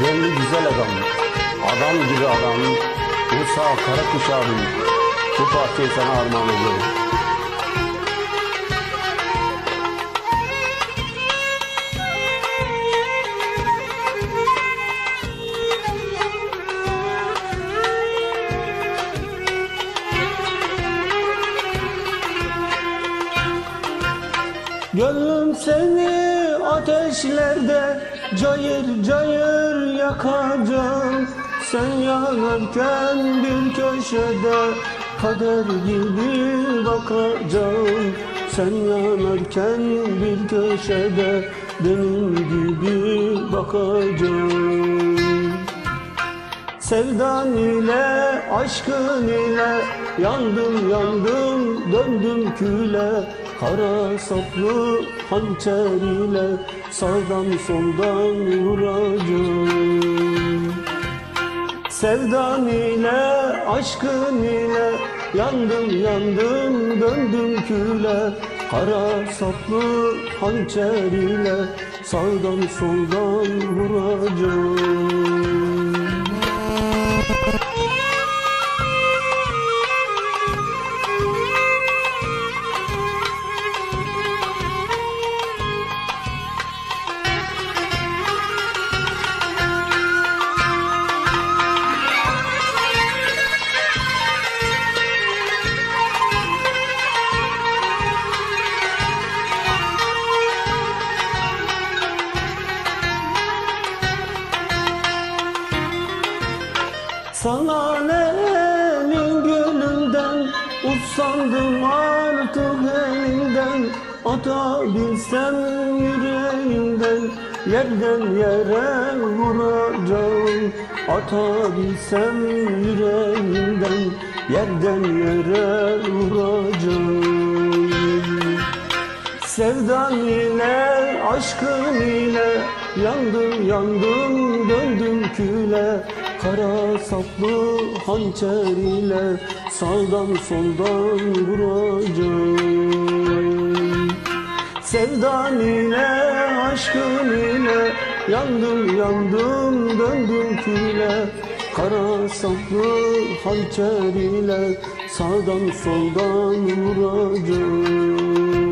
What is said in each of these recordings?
Gönlü güzel adam. Adam gibi adam. Musa Karakuş abim. Bu parçayı sana armağan ediyorum. Gönlüm seni ateşlerde cayır cayır yakacağım. Sen yanarken bir köşede kader gibi bakacağım. Sen yanarken bir köşede benim gibi bakacağım. Sevdan ile, aşkın ile Yandım yandım döndüm küle Kara saplı hançer ile Sağdan soldan vuracağım. Sevdan ile, aşkın ile Yandım yandım döndüm küle Kara saplı hançer ile Sağdan soldan vuracağım Sana elin gülünden Usandım artık elinden. Atabilsem yüreğimden Yerden yere vuracağım. Atabilsem yüreğimden Yerden yere vuracağım. Sevdan ile, aşkın ile Yandım yandım döndüm küle Kara saplı hançer ile Sağdan soldan vuracağım. Sevdan ile, aşkın ile Yandım yandım döndüm küle Kara saplı hançer ile Sağdan soldan vuracağım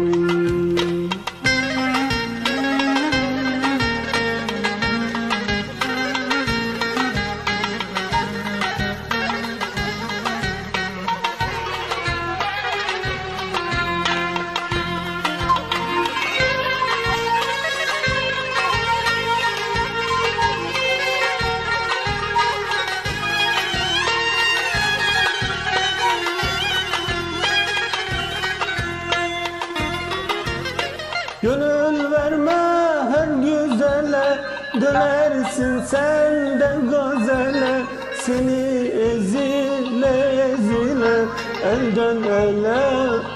Dönersin sen de gazele Seni ezile ezile. Elden ele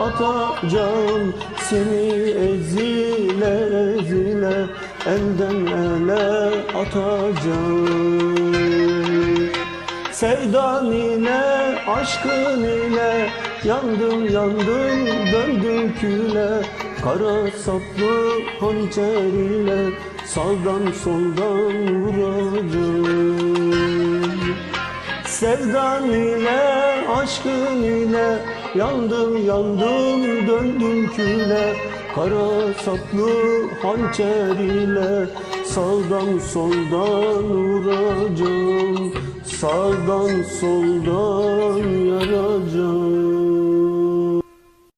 atacağım Seni ezile ezile. Elden ele atacağım. Sevdan ile, aşkın ile Yandım yandım döndüm küle Kara saplı hançer ile Sağdan soldan vuracağım. Sevdan ile, aşkın ile Yandım yandım döndüm küle Kara saplı hançer ile Sağdan soldan vuracağım. Sağdan soldan